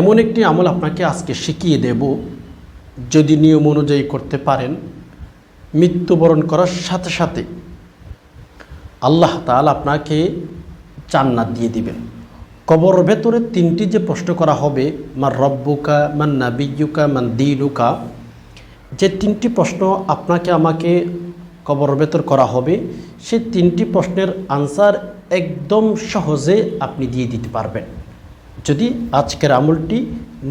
এমন একটি আমল আপনাকে আজকে শিখিয়ে দেব, যদি নিয়ম অনুযায়ী করতে পারেন, মৃত্যুবরণ করার সাথে সাথে আল্লাহ তাল আপনাকে জান্নাত দিয়ে দিবেন। কবর ভেতরে তিনটি যে প্রশ্ন করা হবে, মান রব্বুকা, মান নাবিয়ুকা মান দিলুকা যে তিনটি প্রশ্ন আপনাকে আমাকে কবর ভেতর করা হবে সেই তিনটি প্রশ্নের আনসার একদম সহজে আপনি দিয়ে দিতে পারবেন। যদি আজকের আমলটি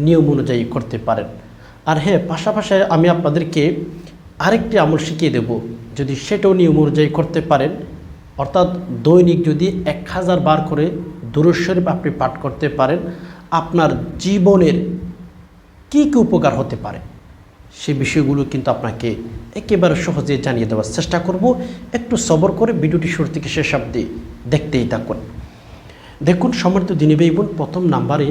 নিয়ম অনুযায়ী করতে পারেন। আর হ্যাঁ পাশাপাশি আমি আপনাদেরকে আরেকটি আমল শিখিয়ে দেব। যদি সেটাও নিয়ম অনুযায়ী করতে পারেন, অর্থাৎ দৈনিক যদি এক হাজার বার করে দুরুশরীফ আপনি পাঠ করতে পারেন, আপনার জীবনের কী কী উপকার হতে পারে সে বিষয়গুলো কিন্তু আপনাকে একেবারে সহজে জানিয়ে দেওয়ার চেষ্টা করব। একটু সবর করে ভিডিওটি শুরু থেকে শেষ অব্দি দেখতেই থাকুন। দেখুন, সম্মানিত দিনী ভাই বোন, প্রথম নাম্বারে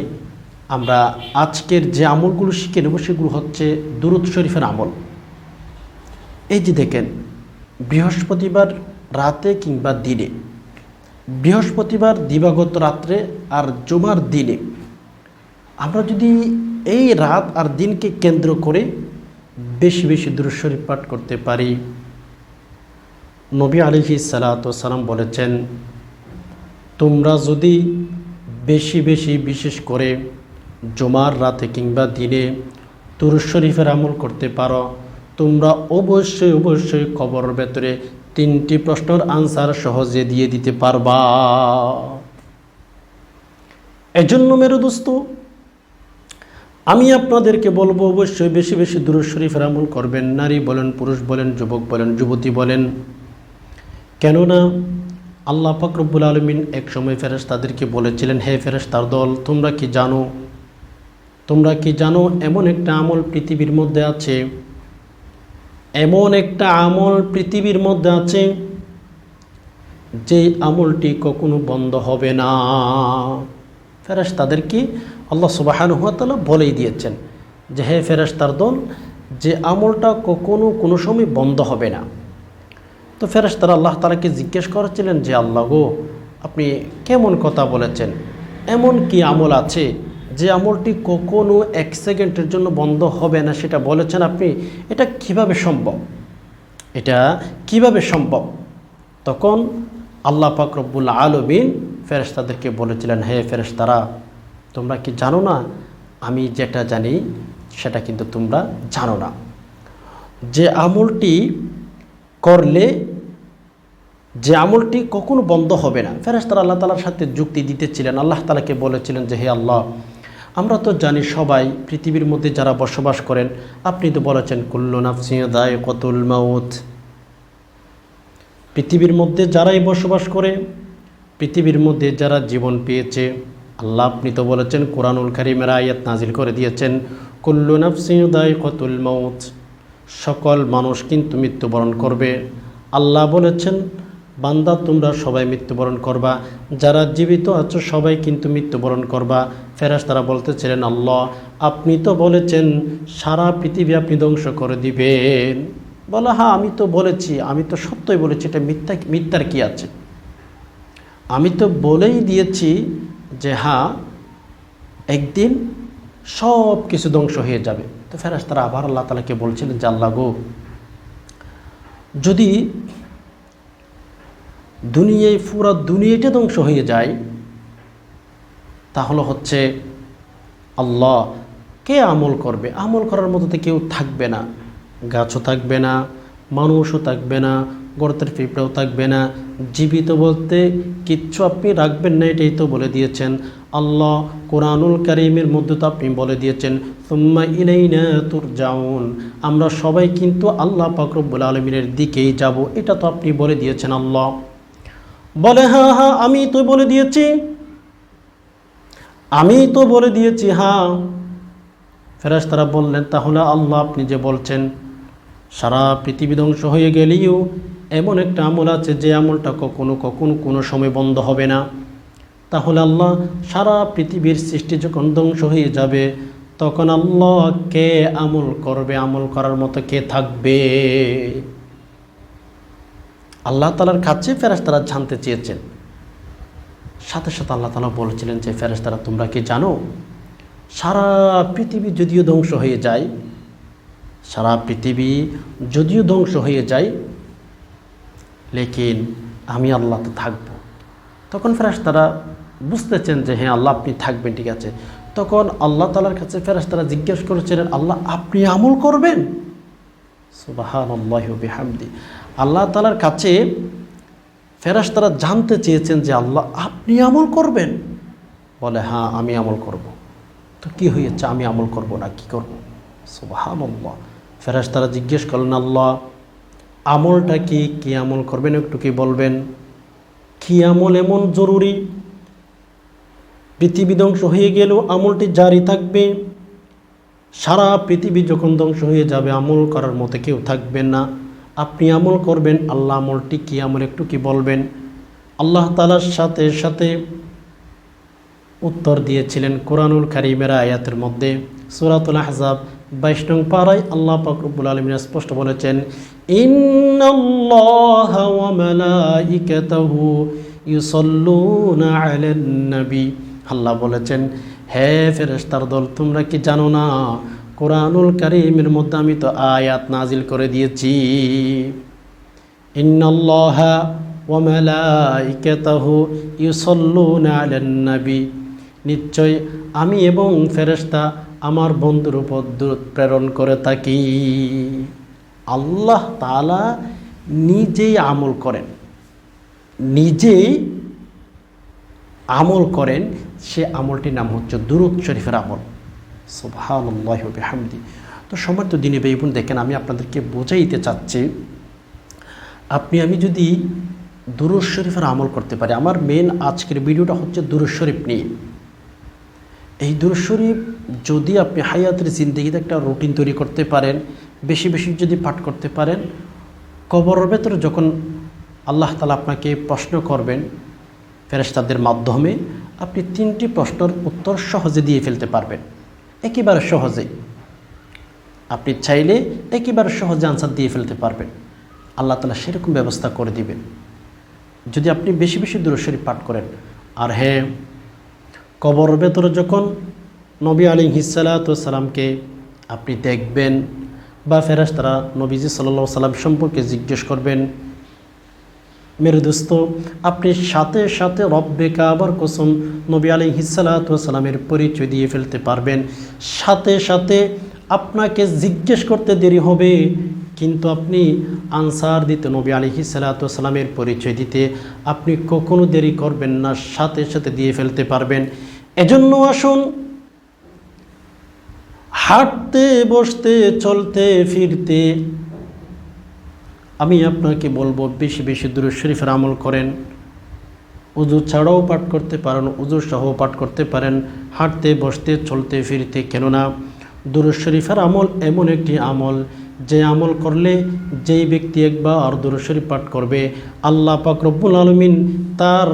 আমরা আজকের যে আমলগুলো শিখে নেব, সেগুলো হচ্ছে দুরুদ শরীফের আমল। এই যে দেখেন, বৃহস্পতিবার রাতে কিংবা দিনে, বৃহস্পতিবার দিবাগত রাত্রে আর জুমার দিনে, আমরা যদি এই রাত আর দিনকে কেন্দ্র করে বেশি বেশি দুরুদ শরীফ পাঠ করতে পারি। নবী আলিহি সালাম বলেছেন তোমরা যদি বেশি বেশি, বিশেষ করে জমার রাতে কিংবা দিনে তুরুজ শরীফের আমল করতে পারো, তোমরা অবশ্যই অবশ্যই কবর ভেতরে তিনটি প্রশ্নের আনসার সহজে দিয়ে দিতে পারবা। এজন্য মেরু দোস্ত, আমি আপনাদেরকে বলব অবশ্যই বেশি বেশি দুরুজ শরীফের আমল করবেন। নারী বলেন, পুরুষ বলেন, যুবক বলেন, যুবতী বলেন। কেননা আল্লাহ ফকরবুল আলমিন এক সময় ফেরেস তাদেরকে বলেছিলেন, হে ফেরেস তার দল, তোমরা কি জানো, তোমরা কি জানো এমন একটা আমল পৃথিবীর মধ্যে আছে, এমন একটা আমল পৃথিবীর মধ্যে আছে যে আমলটি কখনো বন্ধ হবে না? ফেরেস তাদেরকে আল্লাহ সুবাহানুহাতালা বলেই দিয়েছেন যে, হে ফেরেস তার দল, যে আমলটা কখনো কোনো সময় বন্ধ হবে না। তো ফেরেস তারা আল্লাহ তালাকে জিজ্ঞেস করেছিলেন যে, আল্লাহ গো, আপনি কেমন কথা বলেছেন? এমন কি আমল আছে যে আমলটি কখনো এক সেকেন্ডের জন্য বন্ধ হবে না সেটা বলেছেন আপনি? এটা কীভাবে সম্ভব? এটা কীভাবে সম্ভব? তখন আল্লাহ পাক রব্বুল আলমিন ফেরেস্তাদেরকে বলেছিলেন, হে ফেরেস্তারা তোমরা কি জানো না? আমি যেটা জানি, সেটা কিন্তু তোমরা জানো না। যে আমলটি করলে যে আমলটি কখনো বন্ধ হবে না। ফেরেস্তারা আল্লাহ তালার সাথে যুক্তি দিতেছিলেন, আল্লাহ তালাকে বলেছিলেন যে, হে আল্লাহ, আমরা তো জানি সবাই পৃথিবীর মধ্যে যারা বসবাস করেন, আপনি তো বলেছেন, কুল্লু নাফসিয়াদায় কতুল মাউত। পৃথিবীর মধ্যে যারাই বসবাস করে, পৃথিবীর মধ্যে যারা জীবন পেয়েছে, আল্লাহ আপনি তো বলেছেন, কোরআনুল কারিমের আয়াত নাজিল করে দিয়েছেন, কুল্লু নাফসিয়াদায় কতুল মাউত। সকল মানুষ কিন্তু মৃত্যুবরণ করবে। আল্লাহ বলেছেন বান্দা, তোমরা সবাই মৃত্যুবরণ করবা। যারা জীবিত আছো, সবাই কিন্তু মৃত্যুবরণ করবা। ফেরাস তারা বলতেছিলেন, আল্লাহ, আপনি তো বলেছেন, সারা পৃথিবী আপনি ধ্বংস করে দিবেন। বলা হ্যাঁ আমি তো বলেছি, আমি তো সত্যই বলেছি, এটা মিথ্যা, মিথ্যার কি আছে? আমি তো বলেই দিয়েছি যে হ্যাঁ একদিন সব কিছু ধ্বংস হয়ে যাবে। তো ফেরাস তারা আবার আল্লাহ তালাকে বলছিলেন যে, আল্লাহ গো, যদি দুনিয়ায় পুরো দুনিয়াটা ধ্বংস হয়ে যায়, তাহলে হচ্ছে আল্লাহ কে আমল করবে? আমল করার মতো তো কেউ থাকবে না। গাছও থাকবে না, মানুষও থাকবে না, গর্তের পিঁপড়াও থাকবে না। জীবিত বলতে কিচ্ছু আপনি রাখবেন না, এটাই তো বলে দিয়েছেন। আল্লাহ কোরআনুল কারিমের মধ্যে তো আপনি বলে দিয়েছেন, সুম্মা ইলাইনা তুর যাউন আমরা সবাই কিন্তু আল্লাহ পাকরব্বুল আলমিনের দিকেই যাব, এটা তো আপনি বলে দিয়েছেন আল্লাহ। বলে হ্যাঁ হ্যাঁ আমি তো বলে দিয়েছি। আমি তো বলে দিয়েছি হ্যাঁ। ফেরাজ তারা বললেন, তাহলে আল্লাহ আপনি যে বলছেন, সারা পৃথিবী ধ্বংস হয়ে গেলেও এমন একটা আমল আছে যে আমলটা কখনো কখনো কোনো সময় বন্ধ হবে না। তাহলে আল্লাহ সারা পৃথিবীর সৃষ্টি যখন ধ্বংস হয়ে যাবে, তখন আল্লাহ কে আমল করবে? আমল করার মতো কে থাকবে? আল্লাহ তালার কাছে ফেরেস্তারা জানতে চেয়েছেন। সাথে সাথে আল্লাহ তালা বলেছিলেন যে ফেরেস্তারা তোমরা কি জানো? সারা পৃথিবী যদিও ধ্বংস হয়ে যায়, সারা পৃথিবী যদিও ধ্বংস হয়ে যায়, লেকিন আমি আল্লাহ তো থাকব। তখন ফেরাস তারা বুঝতেছেন যে হ্যাঁ আল্লাহ আপনি থাকবেন, ঠিক আছে। তখন আল্লাহ তালার কাছে ফেরাস তারা জিজ্ঞেস করেছিলেন, আল্লাহ, আপনি আমল করবেন? সুবাহান হামদি আল্লাহ তালার কাছে ফেরাস তারা জানতে চেয়েছেন যে আল্লাহ, আপনি আমল করবেন? বলে হ্যাঁ আমি আমল করব। তো কি হয়েছে? আমি আমল করব না, কি করব? সুবাহান আল্লাহ ফেরাস তারা জিজ্ঞেস করলেন, আল্লাহ, আমলটা কি? কি আমল করবেন? একটু কি বলবেন? কি আমল এমন জরুরি? পৃথিবী ধ্বংস হয়ে গেলেও আমলটি জারি থাকবে? সারা পৃথিবী যখন ধ্বংস হয়ে যাবে, আমল করার মতো কেউ থাকবেন না। আপনি আমল করবেন, আল্লাহ আমলটি কি আমল একটু কি বলবেন? আল্লাহ তালার সাথে সাথে উত্তর দিয়েছিলেন কোরআনুল কারিমের আয়াতের মধ্যে। সুরাতুল আহজাব বাইশ নং পাড়ায় আল্লাহ পাকরবুল আলমিন স্পষ্ট বলেছেন আল্লাহ বলেছেন, হে ফেরেশতার দল, তোমরা কি জানো না কোরআনুল কারিমের মধ্যে আমি তো আয়াত নাজিল করে দিয়েছি। নবী। নিশ্চয় আমি এবং ফেরেশতা আমার বন্ধুর উপর প্রেরণ করে থাকি। আল্লাহ তালা নিজেই আমল করেন। নিজেই আমল করেন, সে আমলটির নাম হচ্ছে দুরুদ শরীফের আমল। সুবহানাল্লাহি ওয়া বিহামদি। তো দিনে বেগুন দেখেন আমি আপনাদেরকে বোঝাইতে চাচ্ছি, আপনি, আমি যদি দুরুদ শরীফের আমল করতে পারি, আমার মেন আজকের ভিডিওটা হচ্ছে দুরুদ শরীফ নিয়ে। এই দুরুদ শরীফ যদি আপনি হায়াতের জিন্দগিতে একটা রুটিন তৈরি করতে পারেন, বেশি বেশি যদি পাঠ করতে পারেন, কবরের ভেতরে যখন আল্লাহ তালা আপনাকে প্রশ্ন করবেন ফেরেস্তাদের মাধ্যমে, আপনি তিনটি প্রশ্নের উত্তর সহজে দিয়ে ফেলতে পারবেন। একেবারে সহজে আপনি চাইলে একেবারে সহজে আনসার দিয়ে ফেলতে পারবেন। আল্লাহ তালা সেরকম ব্যবস্থা করে দিবেন। যদি আপনি বেশি বেশি দূরস্বরী পাঠ করেন, আর হ্যাঁ কবর ভেতরে যখন নবী আলী হিসালাতামকে আপনি দেখবেন বা ফেরাস্তারা নবীজি সাল্লা সাল্লাম সম্পর্কে জিজ্ঞেস করবেন মেরে দোস্ত, আপনি সাথে সাথে রব্বে কাবার কসম নবী আলী হিসালাতামের পরিচয় দিয়ে ফেলতে পারবেন। সাথে সাথে আপনাকে জিজ্ঞেস করতে দেরি হবে, কিন্তু আপনি আনসার দিতে নবী আলী হিসালাতামের পরিচয় দিতে আপনি কখনো দেরি করবেন না, সাথে সাথে দিয়ে ফেলতে পারবেন। এজন্য আসুন, হাঁটতে, বসতে, চলতে, ফিরতে আমি আপনাকে বলব, বেশি বেশি দূরে শরীফের আমল করেন। উজু ছাড়াও পাঠ করতে পারেন, উজু সহ পাঠ করতে পারেন। হাঁটতে, বসতে, চলতে, ফিরতে, কেননা দুরুদ শরীফের আমল এমন একটি আমল, যে আমল করলে যেই ব্যক্তি একবার দুরুদ শরীফ পাঠ করবে, আল্লাহ পাকরবুল আলমিন তার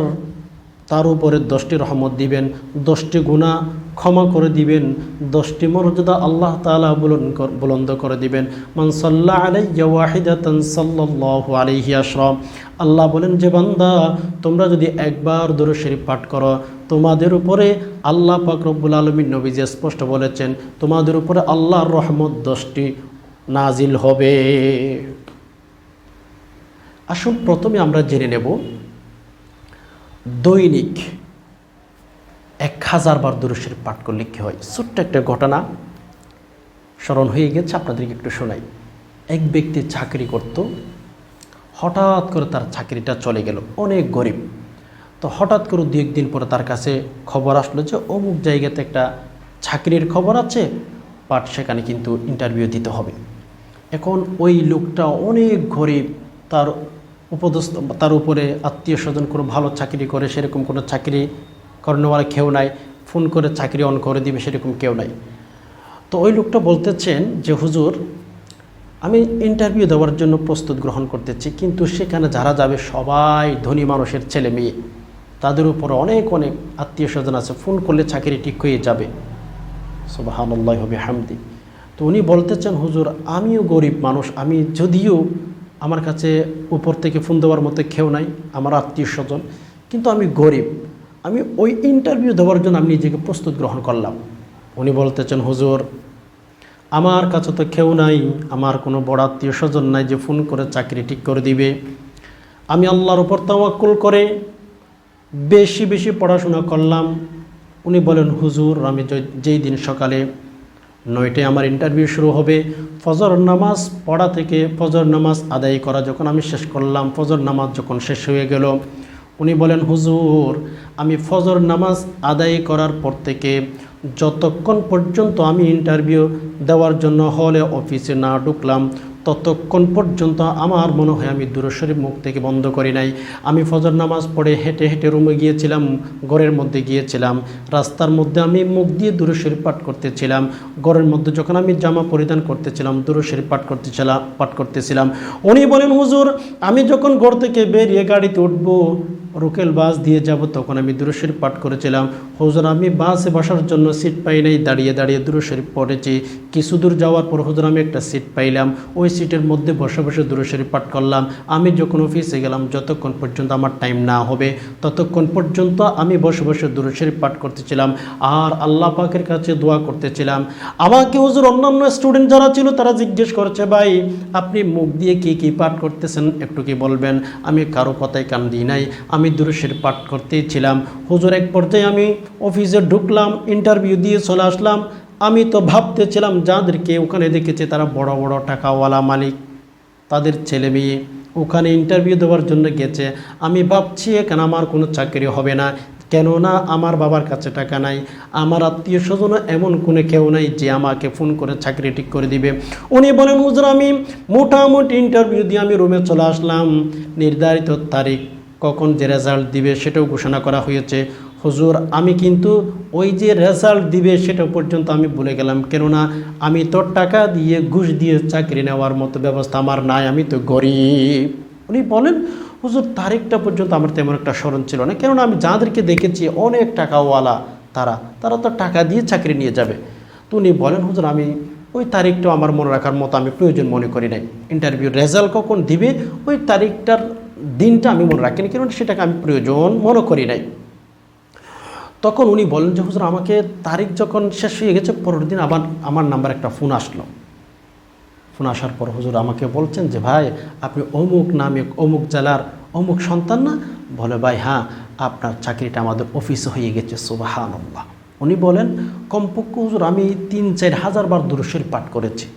তার উপরে দশটি রহমত দিবেন, দশটি গুণা ক্ষমা করে দিবেন, দশটি মর্যাদা আল্লাহ তালা বুলন্দ করে দিবেন। মনসল্লা আলাইয়া ওয়াহিদাতন সাল্লাল্লাহু আলাইহি আশরাম আল্লাহ বলেন, যে বান্দা, তোমরা যদি একবার দূর শরীফ পাঠ করো, তোমাদের উপরে আল্লাহ পাকরবুল রব্বুল আলমীর নবীজি স্পষ্ট বলেছেন, তোমাদের উপরে আল্লাহর রহমত দশটি নাজিল হবে। আসুন প্রথমে আমরা জেনে নেব দৈনিক এক হাজার বার দুরুশের পাঠ করলে কী হয়? ছোট্ট একটা ঘটনা স্মরণ হয়ে গেছে, আপনাদেরকে একটু শোনাই। এক ব্যক্তি চাকরি করত, হঠাৎ করে তার চাকরিটা চলে গেল, অনেক গরিব। তো হঠাৎ করে দু একদিন পরে তার কাছে খবর আসলো যে অমুক জায়গাতে একটা চাকরির খবর আছে বাট সেখানে কিন্তু ইন্টারভিউ দিতে হবে। এখন ওই লোকটা অনেক গরিব, তার উপদস্থ তার উপরে আত্মীয় স্বজন কোনো ভালো চাকরি করে, সেরকম কোনো চাকরি করানোওয়ালা কেউ নাই, ফোন করে চাকরি অন করে দিবে, সেরকম কেউ নাই। তো ওই লোকটা বলতেছেন যে, হুজুর, আমি ইন্টারভিউ দেওয়ার জন্য প্রস্তুত গ্রহণ করতেছি, কিন্তু সেখানে যারা যাবে সবাই ধনী মানুষের ছেলে মেয়ে। তাদের উপর অনেক অনেক আত্মীয় স্বজন আছে, ফোন করলে চাকরি ঠিক হয়ে যাবে। সুবাহান্লাহ হবে হামদি তো উনি বলতেছেন, হুজুর, আমিও গরিব মানুষ, আমি যদিও আমার কাছে উপর থেকে ফোন দেওয়ার মতো কেউ নাই, আমার আত্মীয় স্বজন। কিন্তু আমি গরিব। আমি ওই ইন্টারভিউ দেওয়ার জন্য আমি নিজেকে প্রস্তুত গ্রহণ করলাম। উনি বলতেছেন, হুজুর, আমার কাছে তো কেউ নাই, আমার কোনো বড় আত্মীয় স্বজন নাই যে ফোন করে চাকরি ঠিক করে দিবে। আমি আল্লাহর উপর তাওয়াক্কুল করে বেশি বেশি পড়াশোনা করলাম। উনি বলেন, হুজুর, আমি যেই দিন সকালে নয়টায় আমার ইন্টারভিউ শুরু হবে। ফজর নামাজ পড়া থেকে ফজর নামাজ আদায় করা যখন আমি শেষ করলাম, ফজর নামাজ যখন শেষ হয়ে গেল, উনি বলেন, হুজুর, আমি ফজর নামাজ আদায় করার পর থেকে যতক্ষণ পর্যন্ত আমি ইন্টারভিউ দেওয়ার জন্য হলে অফিসে না ঢুকলাম ততক্ষণ পর্যন্ত আমার মনে হয় আমি দূরশরীফ মুখ থেকে বন্ধ করি নাই। আমি ফজর নামাজ পড়ে হেঁটে হেঁটে রুমে গিয়েছিলাম, ঘরের মধ্যে গিয়েছিলাম। রাস্তার মধ্যে আমি মুখ দিয়ে দূরশরীফ পাঠ করতেছিলাম। ঘরের মধ্যে যখন আমি জামা পরিধান করতেছিলাম দূরশরীফ পাঠ করতেছিলাম পাঠ করতেছিলাম। উনি বলেন, হুজুর, আমি যখন ঘর থেকে বেরিয়ে গাড়িতে উঠবো, রুকেল বাস দিয়ে যাব, তখন আমি দূরশরীফ পাঠ করেছিলাম। হুজুর, আমি বাসে বসার জন্য সিট পাই নাই, দাঁড়িয়ে দাঁড়িয়ে দূরশরীফ পড়েছি। কিছু দূর যাওয়ার পর, হুজুর, আমি একটা সিট পাইলাম। ওই সিটের মধ্যে বসে বসে দূরশরীফ পাঠ করলাম। আমি যখন অফিসে গেলাম, যতক্ষণ পর্যন্ত আমার টাইম না হবে, ততক্ষণ পর্যন্ত আমি বসে বসে দূরশরীফ পাঠ করতেছিলাম আর আল্লাহ পাকের কাছে দোয়া করতেছিলাম। আমাকে হুজুর অন্যান্য স্টুডেন্ট যারা ছিল, তারা জিজ্ঞেস করছে, ভাই, আপনি মুখ দিয়ে কি কি পাঠ করতেছেন? একটু কি বলবেন? আমি কারও কথায় কান দিই নাই। আমি দূরশের পাঠ করতেই ছিলাম। হুজুর, এক পর্যায়ে আমি অফিসে ঢুকলাম ইন্টারভিউ দিয়ে চলে আসলাম। আমি তো ভাবতেছিলাম যাদেরকে ওখানে দেখেছে তারা বড় বড় টাকাওয়ালা মালিক, তাদের ছেলে মেয়ে, ওখানে ইন্টারভিউ দেওয়ার জন্য গেছে। আমি ভাবছি এখানে আমার কোনো চাকরি হবে না, কেননা আমার বাবার কাছে টাকা নাই, আমার আত্মীয় স্বজনও এমন কোনো কেউ নাই যে আমাকে ফোন করে চাকরি ঠিক করে দিবে। উনি বলেন, হুজুর, আমি মোটামুটি ইন্টারভিউ দিয়ে আমি রুমে চলে আসলাম। নির্ধারিত তারিখ কখন যে রেজাল্ট দিবে সেটাও ঘোষণা করা হয়েছে। হুজুর, আমি কিন্তু ওই যে রেজাল্ট দিবে সেটা পর্যন্ত আমি বলে গেলাম। কেননা আমি তো টাকা দিয়ে ঘুষ দিয়ে চাকরি নেওয়ার মতো ব্যবস্থা আমার নাই, আমি তো গরিব। উনি বলেন, হুজুর, তারিখটা পর্যন্ত আমার তেমন একটা স্মরণ ছিল না। কেননা আমি যাদেরকে দেখেছি, অনেক টাকাওয়ালা তারা তারা তো টাকা দিয়ে চাকরি নিয়ে যাবে। তো উনি বলেন, হুজুর, আমি ওই তারিখটাও আমার মনে রাখার মতো আমি প্রয়োজন মনে করি নাই। ইন্টারভিউ রেজাল্ট কখন দিবে, ওই তারিখটার দিনটা আমি মনে রাখিনি, কেননা সেটাকে আমি প্রয়োজন মনে করি নাই। তখন উনি বলেন যে, হুজুর, আমাকে তারিখ যখন শেষ হয়ে গেছে, পরের দিন আবার আমার নাম্বার একটা ফোন আসলো। ফোন আসার পর হুজুর আমাকে বলছেন যে, ভাই, আপনি অমুক নামে অমুক জেলার অমুক সন্তান না? বলে, ভাই হ্যাঁ আপনার চাকরিটা আমাদের অফিসে হয়ে গেছে সুবাহান আল্লাহ উনি বলেন, কমপক্ষে হুজুর, আমি তিন, চার হাজার বার দুরুশ্বরী পাঠ করেছি।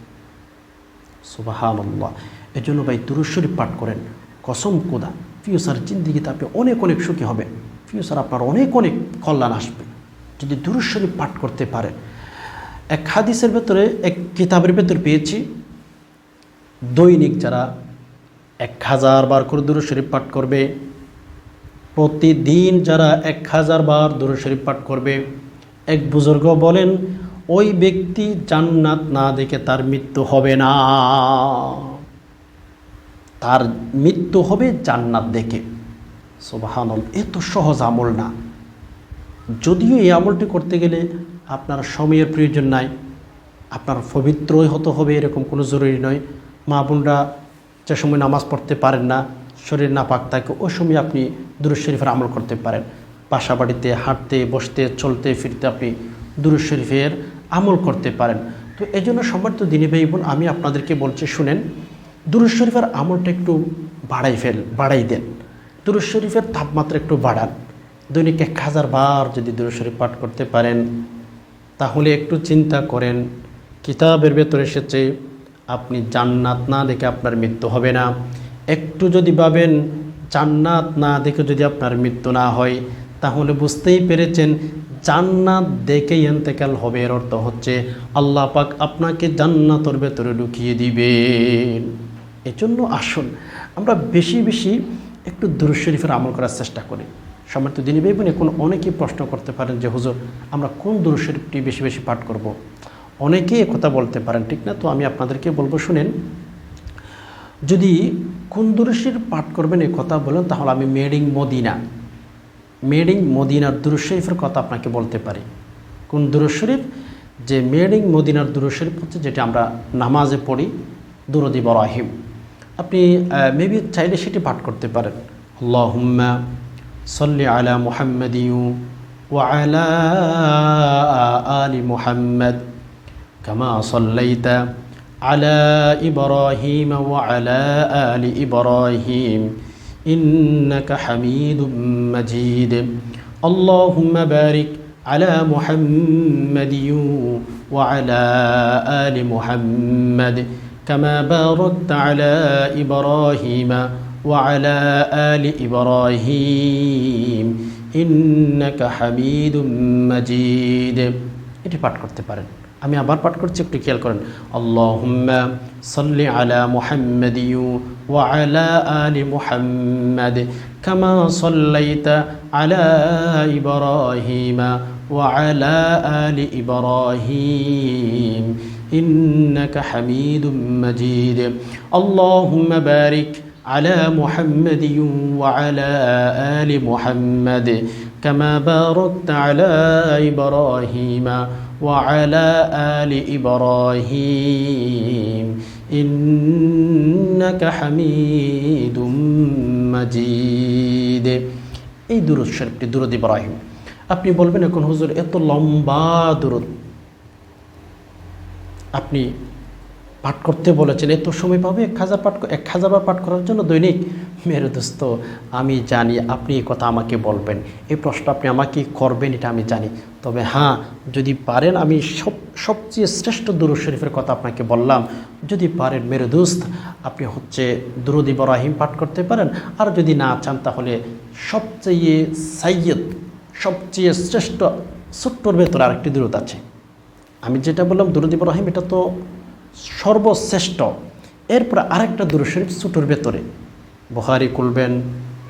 সুবাহান আল্লাহ এই জন্য ভাই দুরুশ্বরী পাঠ করেন, কসম কোদা ফিউচার জিন্দিগিতে আপনি অনেক অনেক সুখী হবেন। ফিউচার আপনার অনেক অনেক কল্যাণ আসবে। যদি দুরুশ্বরী পাঠ করতে পারেন। এক হাদিসের ভেতরে, এক কিতাবের ভেতর পেয়েছি, দৈনিক যারা এক হাজার বার করে দুরু শরীফ পাঠ করবে, প্রতিদিন যারা এক হাজার বার দুরু শরীফ পাঠ করবে, এক বুজুর্গ বলেন, ওই ব্যক্তি জান্নাত না দেখে তার মৃত্যু হবে না। তার মৃত্যু হবে জান্নাত দেখে। সোবাহানল এত সহজ আমল না। যদিও এই আমলটি করতে গেলে আপনার সময়ের প্রয়োজন নাই, আপনার পবিত্রই হতে হবে, এরকম কোনো জরুরি নয়। মা বোনরা যে সময় নামাজ পড়তে পারেন না, শরীর না পাক থাকে ওই সময় আপনি দুরুজ শরীফের আমল করতে পারেন। বাসা বাড়িতে হাঁটতে, বসতে, চলতে, ফিরতে আপনি দুরুজ শরীফের আমল করতে পারেন। তো এই জন্য সম্মানিত দিনী ভাই বোন, আমি আপনাদেরকে বলছি, শুনেন দুরুজ শরীফের আমলটা একটু বাড়াই ফেল, বাড়াই দেন। দুরুজ শরীফের তাপমাত্রা একটু বাড়ান। দৈনিক এক হাজার বার যদি দুরুজ শরীফ পাঠ করতে পারেন, তাহলে একটু চিন্তা করেন, কিতাবের ভেতর এসেছে, আপনি জান্নাত না দেখে আপনার মৃত্যু হবে না। একটু যদি ভাবেন, জান্নাত না দেখে যদি আপনার মৃত্যু না হয়, তাহলে বুঝতেই পেরেছেন, জান্নাত দেখেই এন্তেকাল হবে এর অর্থ হচ্ছে, আল্লাহ পাক আপনাকে জান্নাতর ভেতরে ঢুকিয়ে দিবেন। এজন্য আসুন, আমরা বেশি বেশি একটু দুরুদ শরীফের আমল করার চেষ্টা করি। সম্মানিত দিনী ভাই বোন এখন অনেকেই প্রশ্ন করতে পারেন যে, হুজুর, আমরা কোন দুরুদ শরীফটি বেশি বেশি পাঠ করব। অনেকেই কথা বলতে পারেন, ঠিক না? তো আমি আপনাদেরকে বলব, শুনেন, যদি কোন দুরুদ পাঠ করবেন এই কথা বলেন, তাহলে আমি মেডিং মদিনা মেডিং মদিনার দুরুদ শরীফের কথা আপনাকে বলতে পারি। কোন দুরুদ শরীফ? যে মেডিং মদিনার দুরুদ শরীফ হচ্ছে, যেটা আমরা নামাজে পড়ি, দুরদি বরাহিম আপনি মেবি চাইলে সেটি পাঠ করতে পারেন আল্লাহুম্মা সল্লি আলা মুহাম্মাদিউ وعلى آل محمد كما صليت على إبراهيم وعلى آل إبراهيم إنك حميد مجيد اللهم بارك على محمد وعلى آل محمد كما باركت على إبراهيم وعلى آل إبراهيم إنك حميد مجيد এটি পাঠ করতে পারেন আমি আবার পাঠ করছি একটু খেয়াল করেন আল্লাহুম্মা সাল্লি আলা মুহাম্মাদ ওয়া আলা আলি মুহাম্মাদ কামা সাল্লাইতা আলা ইব্রাহিম ওয়া আলা আলি ইব্রাহিম إنك حميد مجيد اللهم بارك على محمد وعلى آل محمد كما باركت على إبراهيم وعلى آل إبراهيم إنك حميد مجيد এই দুরুদ শরীফটি দুরুদ ইব্রাহিম আপনি বলবেন এখন হুজুর এত লম্বা দুরুদ আপনি পাঠ করতে বলেছেন, এত সময় পাবে? এক হাজার পাঠ এক হাজার বার পাঠ করার জন্য দৈনিক? মেরে দোস্ত, আমি জানি আপনি এই কথা আমাকে বলবেন। এই প্রশ্ন আপনি আমাকে করবেন, এটা আমি জানি। তবে হ্যাঁ যদি পারেন, আমি সব, সবচেয়ে শ্রেষ্ঠ দুরু শরীফের কথা আপনাকে বললাম। যদি পারেন মেরে দোস্ত, আপনি হচ্ছে দুরুদ ইব্রাহিম পাঠ করতে পারেন। আর যদি না চান, তাহলে সবচেয়ে সাইয়দ সবচেয়ে শ্রেষ্ঠ ছোট্টর ভেতরে আরেকটি দূরত আছে। আমি যেটা বললাম, দুরুদ ইব্রাহিম, এটা তো সর্বশ্রেষ্ঠ। এরপর আরেকটা দুরুদ শরীফ ছোটোর ভেতরে। বুহারি করবেন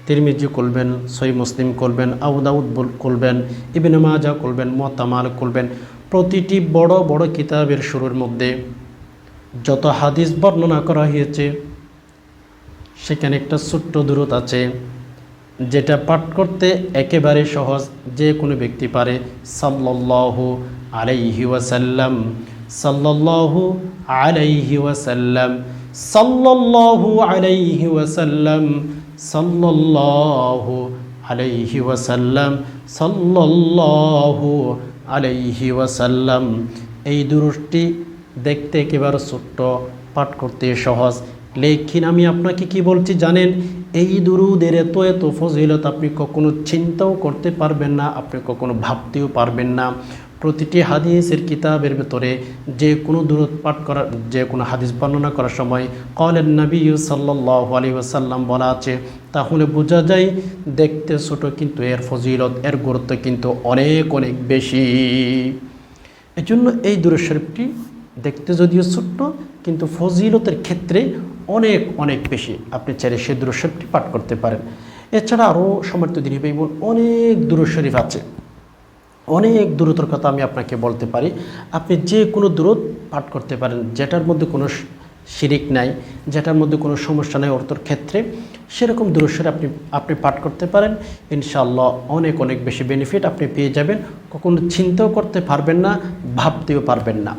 তিরমিজি করবেন সই মুসলিম করবেন আউদাউদ করবেন ইবিন মাজা করবেন মতামাল করবেন প্রতিটি বড় বড় কিতাবের শুরুর মধ্যে যত হাদিস বর্ণনা করা হয়েছে, সেখানে একটা ছোট্ট দূরত আছে, যেটা পাঠ করতে একেবারে সহজ যে কোনো ব্যক্তি পারে। সাল্লাল্লাহু আলাইহি ওয়াসাল্লাম, সাল্লাল্লাহু আলাইহি ওয়াসাল্লাম, সাল্লাল্লাহু আলাইহি ওয়াসাল্লাম, সাল্লাল্লাহু আলাইহি ওয়াসাল্লাম, সাল্লাল্লাহু আলাইহি ওয়াসাল্লাম। এই দুরুষ্টি দেখতে একেবারে ছোট্ট, পাঠ করতে সহজ। লেখিন আমি আপনাকে কি বলছি জানেন, এই দুরুদের এত এত ফজিলত আপনি কখনো চিন্তাও করতে পারবেন না, আপনি কখনো ভাবতেও পারবেন না। প্রতিটি হাদিসের কিতাবের ভেতরে যে কোনো দূরত পাঠ করার, যে কোনো হাদিস বর্ণনা করার সময় কলেন নবী সাল্লাহ আলী ওসাল্লাম বলা আছে, তাহলে বোঝা যায় দেখতে ছোট কিন্তু এর ফজিলত, এর গুরুত্ব কিন্তু অনেক অনেক বেশি। এজন্য এই দূরের শরীফটি দেখতে যদিও ছোট্ট, কিন্তু ফজিলতের ক্ষেত্রে অনেক অনেক বেশি। আপনি চাইলে সেই দূর শরীফটি পাঠ করতে পারেন। এছাড়া আরও সমর্থ দিনী অনেক দূর শরীফ আছে। অনেক দূরতর কথা আমি আপনাকে বলতে পারি। আপনি যে কোনো দূরত পাঠ করতে পারেন, যেটার মধ্যে কোনো শিরিক নাই, যেটার মধ্যে কোনো সমস্যা নাই অর্থর ক্ষেত্রে, সেরকম দূরস্বরে আপনি আপনি পাঠ করতে পারেন। ইনশাল্লাহ অনেক অনেক বেশি বেনিফিট আপনি পেয়ে যাবেন। কখনো চিন্তাও করতে পারবেন না, ভাবতেও পারবেন না।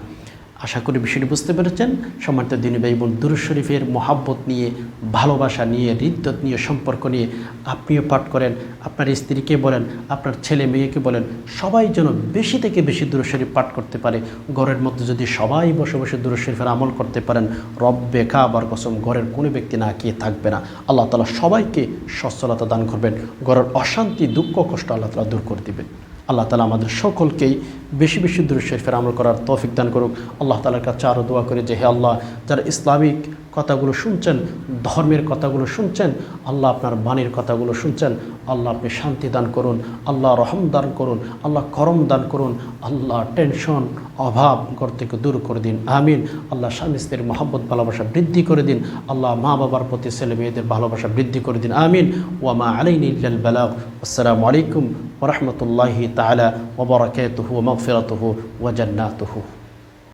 আশা করি বিষয়টি বুঝতে পেরেছেন। সম্মানিত দিনী ভাই বোন দুরুজ শরীফের মহাব্বত নিয়ে, ভালোবাসা নিয়ে, হৃদ্যত নিয়ে, সম্পর্ক নিয়ে আপনিও পাঠ করেন, আপনার স্ত্রীকে বলেন, আপনার ছেলে মেয়েকে বলেন, সবাই যেন বেশি থেকে বেশি দুরুজ শরীফ পাঠ করতে পারে। ঘরের মধ্যে যদি সবাই বসে বসে দুরুজ শরীফের আমল করতে পারেন, রব্বে আবার কসম, ঘরের কোনো ব্যক্তি না গিয়ে থাকবে না। আল্লাহ তালা সবাইকে সচ্ছলতা দান করবেন। ঘরের অশান্তি, দুঃখ, কষ্ট আল্লাহ তালা দূর করে দিবেন। আল্লাহ তালা আমাদের সকলকেই বেশি বেশি দূর শরীফের আমল করার তৌফিক দান করুক। আল্লাহ তালার কাছে আরও দোয়া করে যে, হে আল্লাহ, যারা ইসলামিক কথাগুলো শুনছেন, ধর্মের কথাগুলো শুনছেন, আল্লাহ আপনার বাণীর কথাগুলো শুনছেন, আল্লাহ আপনি শান্তি দান করুন, আল্লাহ রহম দান করুন, আল্লাহ করম দান করুন, আল্লাহ টেনশন, অভাব ঘর থেকে দূর করে দিন। আমিন। আল্লাহ স্বামী স্ত্রীর মহাব্বত, ভালোবাসা বৃদ্ধি করে দিন। আল্লাহ মা বাবার প্রতি ছেলে মেয়েদের ভালোবাসা বৃদ্ধি করে দিন। আমিন। ওয়ামা আলাইন ইল্লাল বালাগ। আসসালামু আলাইকুম ورحمة الله تعالى وبركاته ومغفرته وجناته.